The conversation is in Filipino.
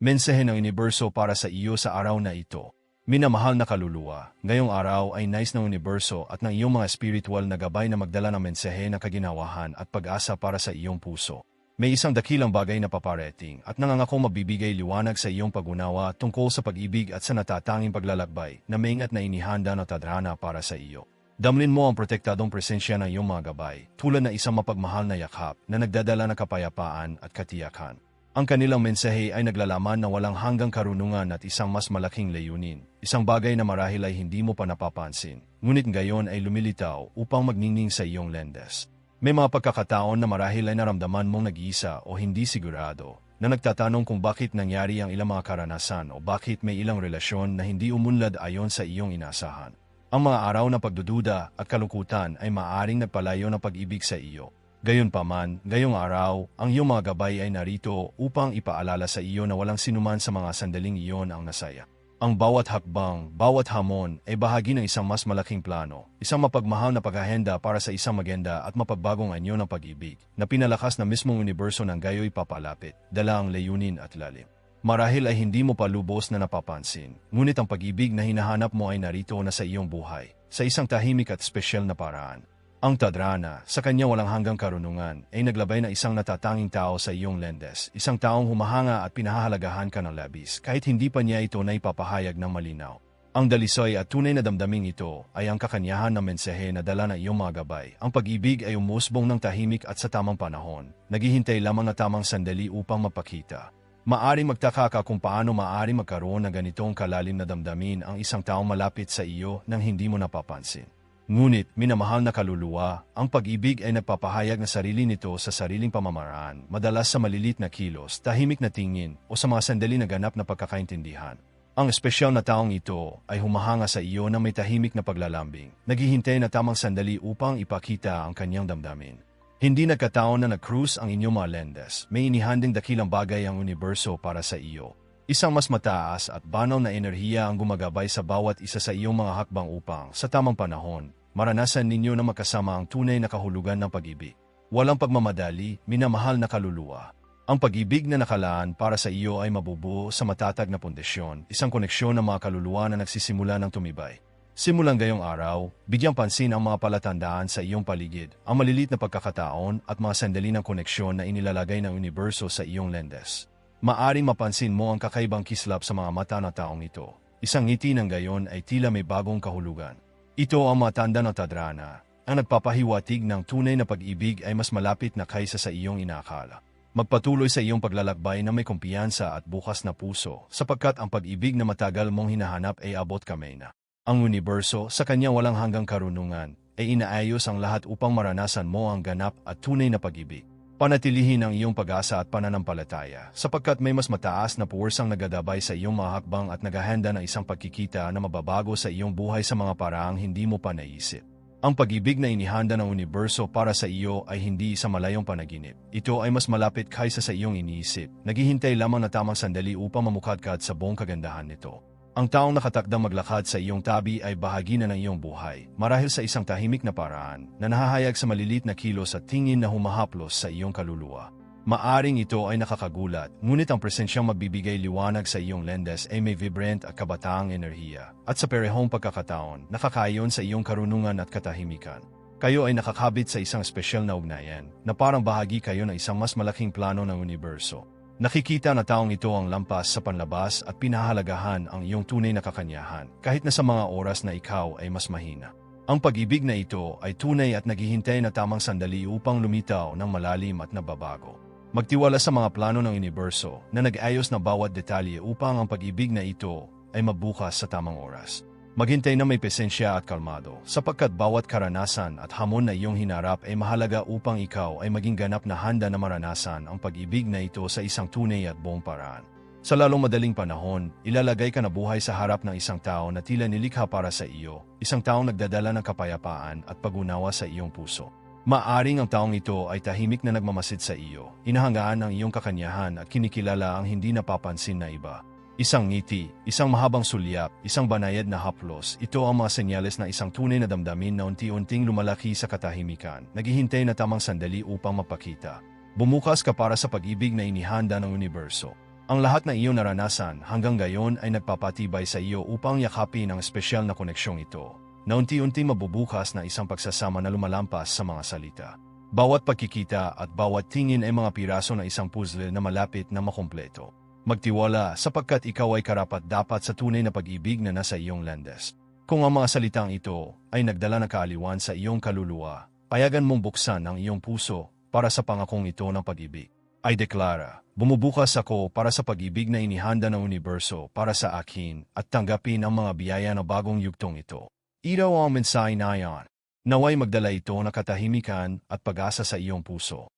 Mensahe ng universo para sa iyo sa araw na ito. Minamahal na kaluluwa, ngayong araw ay nice ng universo at ng iyong mga spiritual na gabay na magdala ng mensahe ng kaginawahan at pag-asa para sa iyong puso. May isang dakilang bagay na paparating at nangangako mabibigay liwanag sa iyong pag-unawa tungkol sa pag-ibig at sa natatanging paglalakbay na may ingat na inihanda na tadrana para sa iyo. Damlin mo ang protektadong presensya ng iyong mga gabay, tulad na isang mapagmahal na yakap na nagdadala ng kapayapaan at katiyakan. Ang kanilang mensahe ay naglalaman na walang hanggang karunungan at isang mas malaking layunin, isang bagay na marahil ay hindi mo pa napapansin, ngunit ngayon ay lumilitaw upang magningning sa iyong lendes. May mga pagkakataon na marahil ay naramdaman mong nag-iisa o hindi sigurado, na nagtatanong kung bakit nangyari ang ilang mga karanasan o bakit may ilang relasyon na hindi umunlad ayon sa iyong inasahan. Ang mga araw na pagdududa at kalungkutan ay maaring nagpalayo ng pag-ibig sa iyo. Gayunpaman, gayong araw, ang iyong mga gabay ay narito upang ipaalala sa iyo na walang sinuman sa mga sandaling iyon ang nasaya. Ang bawat hakbang, bawat hamon ay bahagi ng isang mas malaking plano, isang mapagmahal na paghahenda para sa isang maganda at mapagbagong anyo ng pag-ibig na pinalakas na mismong universo ng gayo'y papalapit, dala ang layunin at lalim. Marahil ay hindi mo pa lubos na napapansin, ngunit ang pag-ibig na hinahanap mo ay narito na sa iyong buhay, sa isang tahimik at espesyal na paraan. Ang Tadrana, sa kanya walang hanggang karunungan, ay naglabay na isang natatanging tao sa iyong lendes, isang taong humahanga at pinahahalagahan ka ng labis kahit hindi pa niya ito na ipapahayag ng malinaw. Ang dalisoy at tunay na damdaming ito ay ang kakanyahan ng mensahe na dala ng iyong mga gabay. Ang pag-ibig ay umusbong ng tahimik at sa tamang panahon, naghihintay lamang na tamang sandali upang mapakita. Maaring magtaka ka kung paano maaring magkaroon ng ganitong kalalim na damdamin ang isang taong malapit sa iyo nang hindi mo napapansin. Ngunit, minamahal na kaluluwa, ang pag-ibig ay nagpapahayag na sarili nito sa sariling pamamaraan, madalas sa malilit na kilos, tahimik na tingin, o sa mga sandali na ganap na pagkakaintindihan. Ang espesyal na taong ito ay humahanga sa iyo na may tahimik na paglalambing, naghihintay na tamang sandali upang ipakita ang kanyang damdamin. Hindi nagkataon na nag-cruise ang inyong mga lendes, may inihanding dakilang bagay ang universo para sa iyo. Isang mas mataas at banaw na enerhiya ang gumagabay sa bawat isa sa iyong mga hakbang upang, sa tamang panahon, maranasan ninyo na magkasama ang tunay na kahulugan ng pag-ibig. Walang pagmamadali, minamahal na kaluluwa. Ang pag-ibig na nakalaan para sa iyo ay mabubuo sa matatag na pundasyon, isang koneksyon ng mga kaluluwa na nagsisimula ng tumibay. Simulang gayong araw, bigyang pansin ang mga palatandaan sa iyong paligid, ang malilit na pagkakataon at mga sandali ng koneksyon na inilalagay ng universo sa iyong lendes. Maaring mapansin mo ang kakaibang kislap sa mga mata ng taong ito. Isang ngiti ng gayon ay tila may bagong kahulugan. Ito ang matanda ng tadrana. Ang nagpapahiwatig ng tunay na pag-ibig ay mas malapit na kaysa sa iyong inakala. Magpatuloy sa iyong paglalakbay na may kumpiyansa at bukas na puso, sapagkat ang pag-ibig na matagal mong hinahanap ay abot kamay na. Ang universo, sa kanya walang hanggang karunungan, ay inaayos ang lahat upang maranasan mo ang ganap at tunay na pag-ibig. Panatilihin ang iyong pag-asa at pananampalataya sapagkat may mas mataas na puwersang nagadabay sa iyong mga hakbang at naghahanda ng isang pagkikita na mababago sa iyong buhay sa mga paraang hindi mo pa naisip. Ang pag-ibig na inihanda ng universo para sa iyo ay hindi sa malayong panaginip. Ito ay mas malapit kaysa sa iyong iniisip. Naghihintay lamang na tamang sandali upang mamukadkad sa buong kagandahan nito. Ang taong nakatakdang maglakad sa iyong tabi ay bahagi na ng iyong buhay, marahil sa isang tahimik na paraan na nahahayag sa malilit na kilos at tingin na humahaplos sa iyong kaluluwa. Maaring ito ay nakakagulat, ngunit ang presensyang magbibigay liwanag sa iyong lendes ay may vibrant at kabataang enerhiya, at sa perehong pagkakataon, nakakayon sa iyong karunungan at katahimikan. Kayo ay nakakabit sa isang espesyal na ugnayan, na parang bahagi kayo ng isang mas malaking plano ng universo. Nakikita na taong ito ang lampas sa panlabas at pinahalagahan ang iyong tunay na kakanyahan kahit na sa mga oras na ikaw ay mas mahina. Ang pag-ibig na ito ay tunay at naghihintay na tamang sandali upang lumitaw ng malalim at nababago. Magtiwala sa mga plano ng universo na nag-ayos na bawat detalye upang ang pag-ibig na ito ay mabukas sa tamang oras. Maghintay na may pesensya at kalmado, sapagkat bawat karanasan at hamon na iyong hinarap ay mahalaga upang ikaw ay maging ganap na handa na maranasan ang pag-ibig na ito sa isang tunay at buong paraan. Sa lalong madaling panahon, ilalagay ka na buhay sa harap ng isang tao na tila nilikha para sa iyo, isang taong nagdadala ng kapayapaan at pagunawa sa iyong puso. Maaring ang taong ito ay tahimik na nagmamasid sa iyo, inahangaan ang iyong kakanyahan at kinikilala ang hindi napapansin na iba. Isang ngiti, isang mahabang sulyap, isang banayad na haplos, ito ang mga senyales na isang tunay na damdamin na unti-unting lumalaki sa katahimikan, naghihintay na tamang sandali upang mapakita. Bumukas ka para sa pag-ibig na inihanda ng universo. Ang lahat na iyong naranasan hanggang gayon ay nagpapatibay sa iyo upang yakapin ang espesyal na koneksyong ito, na unti-unti mabubukas na isang pagsasama na lumalampas sa mga salita. Bawat pagkikita at bawat tingin ay mga piraso ng isang puzzle na malapit na makumpleto. Magtiwala sapagkat ikaw ay karapat dapat sa tunay na pag-ibig na nasa iyong landas. Kung ang mga salitang ito ay nagdala ng kaaliwan sa iyong kaluluwa, payagan mong buksan ang iyong puso para sa pangakong ito ng pag-ibig. Ay deklara, bumubukas ako para sa pag-ibig na inihanda ng universo para sa akin at tanggapin ang mga biyaya ng bagong yugtong ito. Iraw ang mensahe na yan. Naway magdala ito ng katahimikan at pag-asa sa iyong puso.